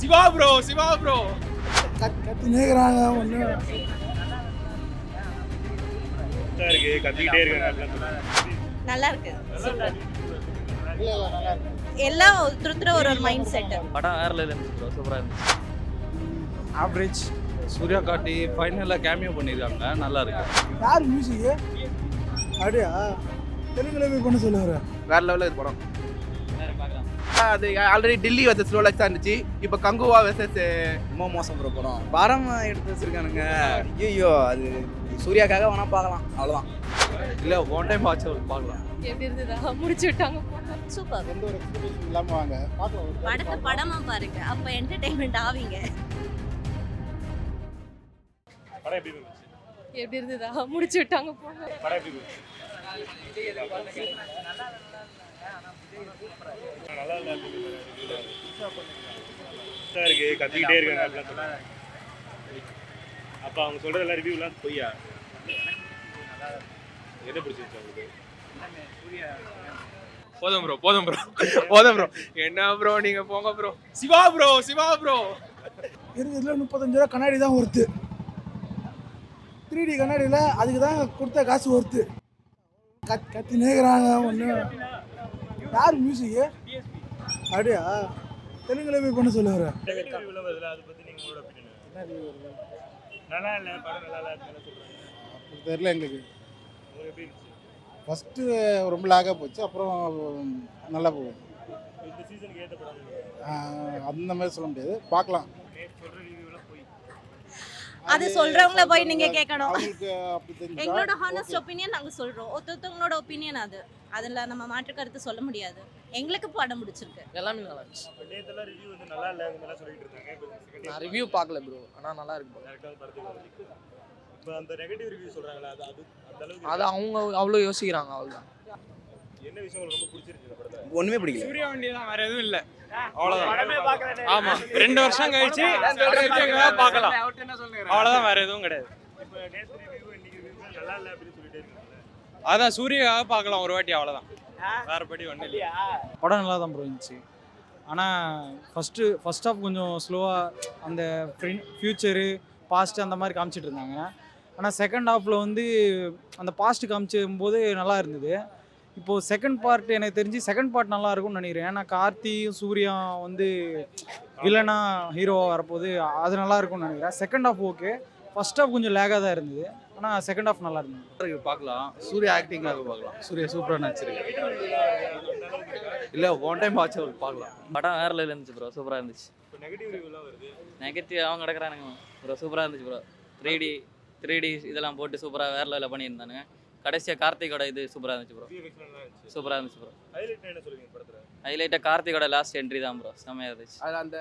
Siva bro Siva bro கத்தினேங்கிறாங்க ஒன்று இருக்கு கத்திக்கிட்டே இருக்காங்க நல்லா இருக்கு. சூப்பர் எல்லாம் ஒருத்தர் ஒரு ஒரு மைண்ட் செட் படம் வேற லெவலில் இருந்துச்சு ப்ரோ சூப்பராக இருந்துச்சு. ஆவரேஜ் சூர்யா காட்டி ஃபைனலில் கேமியோ பண்ணியிருக்காங்க நல்லா இருக்கு. யார் மியூசிக்கு அப்படியா? தெலுங்குல போய் பண்ண சொல்லுவார். வேற லெவலில் இது படம். அது ஆல்ரெடி டெல்லி வர்சஸ் ரோலக்ஸ் இருந்துச்சு. இப்போ கங்குவா வர்சஸ் ரொம்ப மோசம் ப்ரோ படம். எடுத்து வச்சிருக்கானுங்க. ஐயோ அது சூர்யாக்காக வேணா பார்க்கலாம். அவ்வளோதான் இல்லை ஒன் டைம் வாட்ச் பார்க்கலாம் எப்படி இருந்ததா? முடிச்சு விட்டாங்க. சூப்பர் எந்த ஒரு எக்ஸ்பெக்டேஷன் இல்லாமல் வாங்க. பார்க்கலாம் படத்தை படமா பாருங்க. அப்ப என்டர்டைன்மெண்ட் ஆவீங்க. படம் எப்படி இருந்துச்சு? எப்படி இருந்ததா? முடிச்சு விட்டாங்க போங்க. படம் எப்படி இருந்துச்சு. இருக்கு கத்திக்கிட்டே இருக்காங்க. அப்ப அவங்க சொல்றது எல்லாம் ரிவ்யூலாம் பொய்யா? என்ன பிடிச்சிருச்சு உங்களுக்கு போதும் ப்ரோ போதும் ப்ரோ போதும் ப்ரோ என்ன ப்ரோ நீங்க போங்க bro Siva bro Siva bro இருக்கிறதுல முப்பத்தஞ்சு ரூபா கண்ணாடி தான் ஒர்த்து த்ரீ டி கண்ணாடியில் அதுக்கு தான் கொடுத்த காசு ஒர்த்து கத் கத்தினேங்கிறாங்க ஒன்று யார் மியூசிக்கு அப்படியா? தெலுங்குல போய் பண்ண சொல்லுவார் நல்லா இல்ல படம் நல்லா இல்ல தெரியல எங்களுக்கு உங்களுக்கு எப்படி இருந்துச்சு ஃபஸ்ட்டு ரொம்ப லாகாக போச்சு அப்புறம் நல்லா போகும் அந்த மாதிரி சொல்ல முடியாது. பார்க்கலாம் நேத்து சொல்ற ரிவ்யூலாம் போய் அது சொல்றவங்கள போய் நீங்க கேட்கணும் எங்களோட ஹானஸ்ட் ஒப்பீனியன் நாங்க சொல்றோம். ஒருத்தவங்களோட ஒப்பீனியன் அது. அதுல நம்ம மாற்று கருத்து சொல்ல முடியாது. எங்களுக்கு படம் பிடிச்சிருக்கு. எல்லாமே நல்லா இருந்துச்சு. நான் ரிவ்யூ பார்க்கல ப்ரோ ஆனால் நல்லா இருக்கு அது அவங்க அவ்வளோ யோசிக்கிறாங்க அவ்வளோதான் என்ன விஷயம் உங்களுக்கு ரொம்ப பிடிச்சிருச்சு இந்த படத்தை ஒன்றுமே பிடிக்கல. சூர்யா வண்டி தான் வேற எதுவும் இல்லை. அவ்வளோதான் ஆமா ரெண்டு வருஷம் கழிச்சு பார்க்கலாம். அவ்வளோதான் வேற எதுவும் கிடையாது. இப்போ நேத்து ரிவ்யூ இன்னைக்கு ரிவ்யூ நல்லா இல்ல அப்படின்னு சொல்லிட்டே இருக்காங்க அதான் சூர்யாவை பார்க்கலாம் ஒரு வாட்டி அவ்வளோதான் வேறபடி ஒன்றும் இல்லை. படம் நல்லா தான் ப்ரோ இருந்துச்சு. ஆனால் ஃபஸ்ட்டு ஃபஸ்ட் ஆஃப் கொஞ்சம் ஸ்லோவாக அந்த ஃப்யூச்சரு பாஸ்ட் அந்த மாதிரி காமிச்சிட்டு இருந்தாங்க. ஆனால் செகண்ட் ஹாஃபில் வந்து அந்த பாஸ்ட் காமிச்சும் போது நல்லா இருந்தது. இப்போது செகண்ட் பார்ட் எனக்கு தெரிஞ்சு செகண்ட் பார்ட் நல்லா இருக்கும்னு நினைக்கிறேன். ஏன்னா கார்த்தியும் சூர்யா வந்து வில்லனா ஹீரோவாக வரப்போகுது அது நல்லா இருக்கும்னு நினைக்கிறேன். Second half okay first half கொஞ்சம் லேகாக தான் இருந்தது. ஆனால் செகண்ட் ஹாஃப் நல்லா இருந்தது. பார்க்கலாம். சூர்யா ஆக்டிங்காக பார்க்கலாம். சூர்யா சூப்பராக நடிச்சிருக்கு இல்லை ஒன் டைம் வாட்ச் பார்க்கலாம். படம் வேற லெவலில் இருந்துச்சு ப்ரோ சூப்பராக இருந்துச்சு. இப்போ நெகட்டிவ் ரிவ்யூலாம் வருது. நெகட்டிவ் அவங்க கிடக்குறானுங்க. ப்ரோ சூப்பராக இருந்துச்சு bro three D three D இதெல்லாம் போட்டு சூப்பராக வேற லெவலில் பண்ணியிருந்தானுங்க. கடைசியாக கார்த்திகோட இது சூப்பராக இருந்துச்சு ப்ரோ சூப்பராக இருந்துச்சு. ப்ரோ ஹைலைட் என்ன சொல்லுவீங்க படத்துல? ஹைலைட்டாக கார்த்திகோட லாஸ்ட் என்ட்ரி தான் ப்ரோ செம்மையாக இருந்துச்சு. அதில் அந்த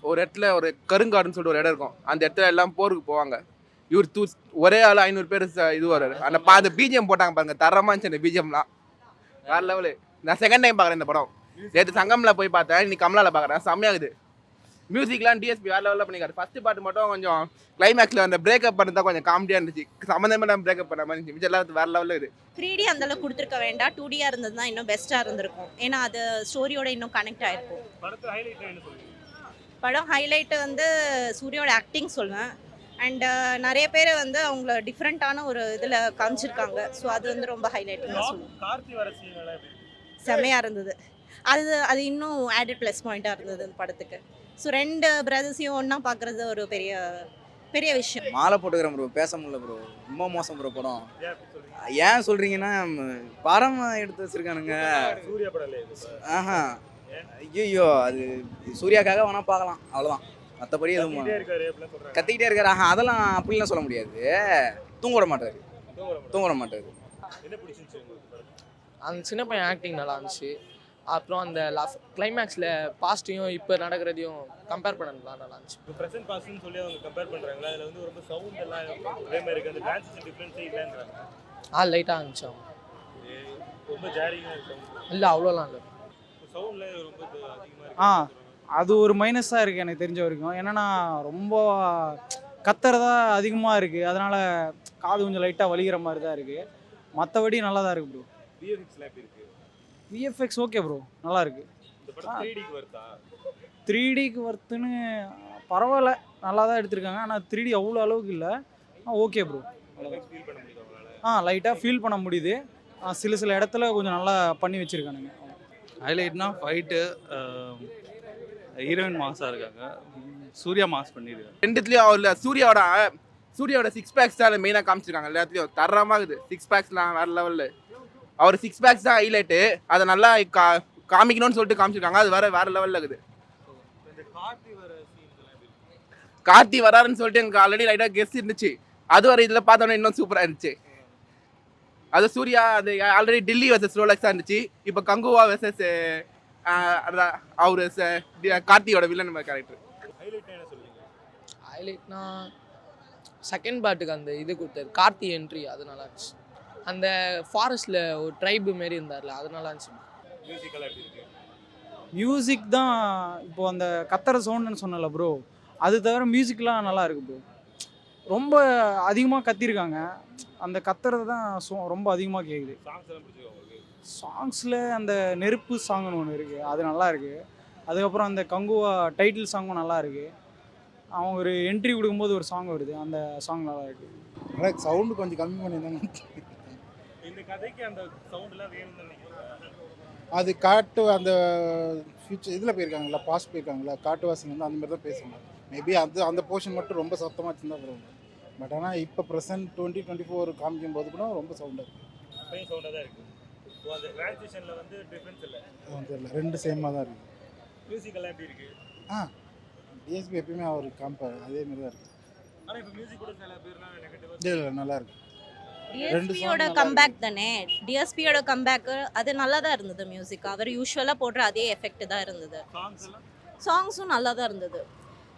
ஒரு இடத்துல ஒரு கருங்காடுன்னு சொல்லிட்டு ஒரு இடம் இருக்கும். அந்த இடத்துல எல்லாம் போருக்கு போவாங்க. இவர் தூ ஒரே ஆள் ஐநூறு பேர் ச- இது வர்றாரு அந்த பா அந்த பிஜிஎம் போட்டாங்க பாருங்க. தரமா இருந்துச்சு அந்த பிஜிஎம்லாம் வேற லெவலு நான் செகண்ட் டைம் பார்க்குறேன் இந்த படம். நேற்று சங்கமில் போய் பார்த்தேன். இன்னைக்கு கமலாவில் பார்க்குறேன். செம்மையாகுது மியூசிக்லாம் டிஎஸ்பி வேற லெவலில் பண்ணிக்காரு ஃபர்ஸ்ட் பாட்டு மட்டும் கொஞ்சம் கிளைமேக்ஸில் அந்த பிரேக்கப் பண்ணது தான் கொஞ்சம் காமெடியாக இருந்துச்சு. சம்மந்தமே பிரேக்கப் பண்ண மாதிரி இருந்துச்சு. மிச்சம் எல்லாம் வேற லெவலில் இது த்ரீ டி அந்த அளவுக்கு கொடுத்துருக்க வேண்டாம். டூ டியா இருந்தது தான் இன்னும் பெஸ்டா இருந்திருக்கும். ஏன்னா அது ஸ்டோரியோட இன்னும் கனெக்ட் ஆயிருக்கும் படத்துல ஹைலைட் என்ன சொல்லுவீங்க படம் ஹைலைட் வந்து சூர்யாவோட ஆக்டிங் சொல்லுவேன் அண்ட் நிறைய பேர் வந்து அவங்கள டிஃப்ரெண்ட்டான ஒரு இதில் காமிச்சிருக்காங்க. ஸோ அது வந்து ரொம்ப ஹைலைட் தான் சொல்லுவேன். கார்த்தி வர சீன் எல்லாம் எப்படி? இருக்கு செம்மையாக இருந்தது. அது அது இன்னும் ஆடட் ப்ளஸ் பாயிண்ட்டாக இருந்தது அந்த படத்துக்கு. ஸோ ரெண்டு பிரதர்ஸையும் ஒன்றா பார்க்குறது ஒரு பெரிய பெரிய விஷயம். மாலை போட்டுக்கிறேன் ப்ரோ பேச முடியல ப்ரோ ரொம்ப மோசம் ப்ரோ படம். ஏன் அப்படி சொல்றீங்க ஏன் சொல்கிறீங்கன்னா படம் எடுத்து வச்சிருக்கானுங்க? ஆஹா. ஐயோ அது சூர்யாக்காக வேணா பார்க்கலாம் அவ்வளோதான் மற்றபடி எதுவும் கத்திக்கிட்டே இருக்காரு ஆஹா அதெல்லாம் அப்படிலாம் சொல்ல முடியாது. தூங்க விட மாட்டாரு. தூங்க விட மாட்டாரு? அந்த சின்ன பையன் ஆக்டிங் நல்லா இருந்துச்சு. அப்புறம் அந்த லாஸ்ட் கிளைமேக்ஸில் பாஸ்ட்டையும் இப்போ நடக்கிறதையும் கம்பேர் பண்ணலாம் நல்லா இருந்துச்சு இப்போ பிரசன்ட் பாஸ்ட்னு சொல்லி அவங்க கம்பேர் பண்றாங்களா அதுல வந்து ரொம்ப சவுண்ட் எல்லாம் அதே மாதிரி இருக்கு. அந்த டான்ஸ் டிஃபரன்ஸே இல்லைன்றாங்க. ஆ லைட்டாக இருந்துச்சு அவன் ரொம்ப ஜாரிங்கா இருக்கு இல்லை அவ்வளோலாம் இல்லை. சவுண்ட்ல ரொம்ப இது அதிகமா இருக்கு. ஆ. அது ஒரு மைனஸாக இருக்குது எனக்கு தெரிஞ்ச வரைக்கும். என்னன்னா ரொம்ப கத்துறதா அதிகமாக இருக்குது அதனால் காது கொஞ்சம் லைட்டாக வலிக்கிற மாதிரி தான் இருக்குது மற்றபடி நல்லா தான் இருக்குது ப்ரோ விஎஃப்எக்ஸ்ல எப்படி இருக்கு? விஎஃப்எக்ஸ் ஓகே ப்ரோ நல்லா இருக்குது இந்த படம் 3D க்கு வருதா? த்ரீ டிக்கு ஒர்த்துன்னு பரவாயில்ல. நல்லா தான் எடுத்திருக்காங்க. ஆனால் த்ரீ டி அவ்வளோ அளவுக்கு இல்லை. ஓகே ப்ரோ ஃபீல் பண்ண முடியுது உங்களால? ஆ லைட்டாக ஃபீல் பண்ண முடியுது. ஆ, சில சில இடத்துல கொஞ்சம் நல்லா பண்ணி வச்சுருக்கானுங்க. ஹைலைட்னா ஃபைட்டு ஹீரோயின் மாஸாக இருக்காங்க. சூர்யா மாஸ் பண்ணியிருக்காங்க ரெண்டுத்துலேயும் அவரில் சூர்யாவோட சூர்யாவோட சிக்ஸ் பேக்ஸ் தான் மெயினாக காமிச்சிருக்காங்க. எல்லாத்துலேயும் தரமாக இருக்குது. சிக்ஸ் பேக்ஸ்லாம் வேறு லெவலில் அவர் சிக்ஸ் பேக்ஸ் தான் ஹைலைட்டு அதை நல்லா கா காமிக்கணும்னு சொல்லிட்டு காமிச்சிருக்காங்க. அது வேற வேற லெவலில் இருக்குது. கார்த்தி வர கார்த்தி வராருன்னு சொல்லிட்டு எனக்கு ஆல்ரெடி லைட்டாக கெஸ்ட் இருந்துச்சு. அது வர இதில் பார்த்தோன்னே இன்னும் சூப்பராக இருந்துச்சு. அது சூர்யா அது ஆல்ரெடி டெல்லி வர்சஸ் ரோலக்ஸாக இருந்துச்சு. இப்போ கங்குவா வர்சஸ் அவர் கார்த்தியோட வில்லன் கேரக்டர் என்ன ஹைலைட்னா செகண்ட் பார்ட்டுக்கு அந்த இது கொடுத்தாரு. கார்த்தி என்ட்ரி அது நல்லா இருந்துச்சு. அந்த ஃபாரஸ்ட்டில் ஒரு ட்ரைபு மாரி இருந்தார்ல அது நல்லா இருந்துச்சு மியூசிக் தான் இப்போ அந்த கத்துற சவுண்டுன்னு சொன்னல ப்ரோ அது தவிர மியூசிக்லாம் நல்லா இருக்கு ப்ரோ ரொம்ப அதிகமாக கத்திருக்காங்க. அந்த கத்துறது தான் சோ- ரொம்ப அதிகமாக கேட்குது சாங்ஸில் அந்த நெருப்பு சாங்னு ஒன்று இருக்குது அது நல்லா இருக்குது அதுக்கப்புறம் அந்த கங்குவா டைட்டில் சாங்கும் நல்லா இருக்குது அவன் ஒரு என்ட்ரி கொடுக்கும்போது ஒரு சாங் வருது. அந்த சாங் நல்லா இருக்குது சவுண்டு கொஞ்சம் கம்மி பண்ணியிருந்தாங்க இந்த கதைக்கு அந்த சவுண்ட் எல்லாம் வேணும்னு நினைக்கிறீங்க அது காட்டு அந்த ஃபியூச்சர் இதில் போயிருக்காங்கல்ல பாஸ்ட் போயிருக்காங்கல்ல காட்டுவாசிங்க வந்து அந்த மாதிரி தான் பேசுவாங்க. மேபி அது அந்த போர்ஷன் மட்டும் ரொம்ப சத்தமாக இருந்தால் பரவாயில்ல. பட் ஆனால் இப்போ ப்ரெசென்ட் டுவெண்ட்டி டுவெண்ட்டி ஃபோர் காமிக்கும் போது கூட ரொம்ப சவுண்டாக இருக்குது சவுண்டாக தான் இருக்கு. ஸோ அந்த டிரான்சிஷனில் வந்து டிஃப்ரென்ஸ் இல்லை. தெரியல. ரெண்டு சேமாக தான் இருக்குது மியூசிக் எல்லாம் எப்படி இருக்கு? டிஎஸ்பி எப்பயுமே அவர் காமிப்பார். அதே மாதிரி தான் இருக்குது ஆனால் இப்போ மியூசிக் கூட சில பேர்லாம் நெகட்டிவாக இல்லை நல்லா இருக்கு. ரெண்டு song டிஎஸ்பியோட கம்பேக் தானே டிஎஸ்பியோட கம்பேக்கு அது நல்லா தான்? இருந்தது மியூசிக் அவர் யூஸ்வலாக போடுற அதே எஃபெக்ட் தான் இருந்தது. சாங்ஸும் நல்லா தான் இருந்தது.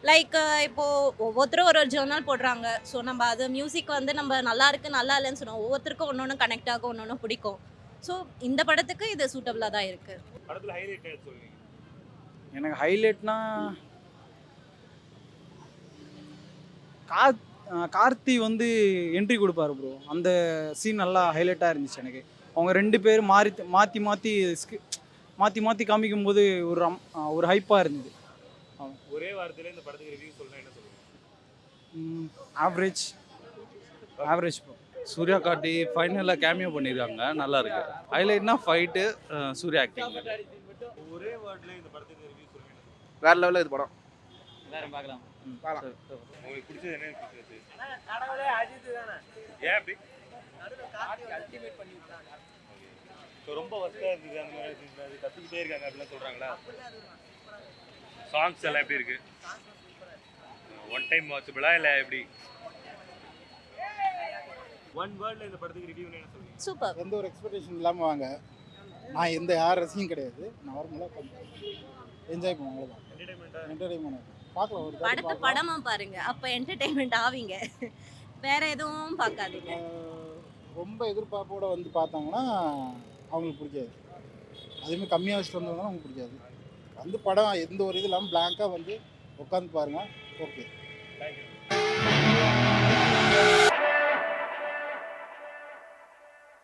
லைக் இப்போது ஒவ்வொருத்தரும் ஒரு ஒரு ஜேர்னல் போடுறாங்க. ஸோ நம்ம அது மியூசிக் வந்து நம்ம நல்லா இருக்கு நல்லா இல்லைன்னு சொன்னோம் ஒவ்வொருத்தருக்கும் ஒன்று ஒன்று கனெக்ட் ஆகும் ஒன்று ஒன்று பிடிக்கும். ஸோ இந்த படத்துக்கு இது சூட்டபிளாக தான் சொல்லுவீங்க? எனக்கு ஹைலைட்னா கார் கார்த்தி வந்து என்ட்ரி கொடுப்பாரு ப்ரோ அந்த சீன் நல்லா ஹைலைட்டாக இருந்துச்சு எனக்கு. அவங்க ரெண்டு பேரும் மாறி மாற்றி மாற்றி மாற்றி மாற்றி காமிக்கும்போது ஒரு ரம்- ஒரு ஹைப்பாக இருந்தது. ஒரே வாரத்தில் இந்த படத்துக்கு ரிவ்யூ என்ன சொல்லுவீங்க ஆவரேஜ் ஆவரேஜ் ப்ரோ சூர்யா காட்டி ஃபைனலில் கேமியோ பண்ணியிருக்காங்க நல்லா இருக்கு. ஹைலைட்னா ஃபைட்டு சூர்யா ஆக்டிங் ஒரே வேர்டில் இந்த படத்துக்கு ரிவ்யூ சொல்லுங்க வேற லெவலில் இது படம். எல்லாரும் பார்க்கலாம். பார்க்கலாம். உங்களுக்கு பிடிச்சது என்ன பிடிச்சது ஏன் அப்படி? ரொம்ப ஒர்க்காக இருந்தது அந்த மாதிரி கற்றுக்கிட்டே இருக்காங்க அப்படிலாம் சொல்கிறாங்களா சாங்ஸ் எல்லாம் எப்படி இருக்கு? ஒன் டைம் வாட்சபிளா இல்லை எப்படி? ஒன் இந்த படத்துக்கு ரிவ்யூ என்ன சொல்லுவீங்க சூப்பர் எந்த ஒரு எக்ஸ்பெக்டேஷன் இல்லாமல் வாங்க. நான் எந்த யார் ரசிகம் கிடையாது. நார்மலாக என்ஜாய் பண்ணுவோம் அவ்வளோதான் என்டர்டைன்மெண்ட்டாக என்டர்டைன்மெண்ட் பார்க்கலாம் ஒரு படத்தை. படமா பாருங்க. அப்போ என்டர்டெயின்மெண்ட் ஆவீங்க. வேற எதுவும் பார்க்காதீங்க. ரொம்ப எதிர்பார்ப்போட வந்து பார்த்தாங்கன்னா அவங்களுக்கு பிடிக்காது. அதேமாதிரி கம்மியாக வச்சுட்டு வந்தவங்கன்னா அவங்களுக்கு பிடிக்காது. வந்து படம் எந்த ஒரு இது இல்லாமல் பிளாங்காக வந்து உட்காந்து பாருங்கள் ஓகே தேங்க்யூ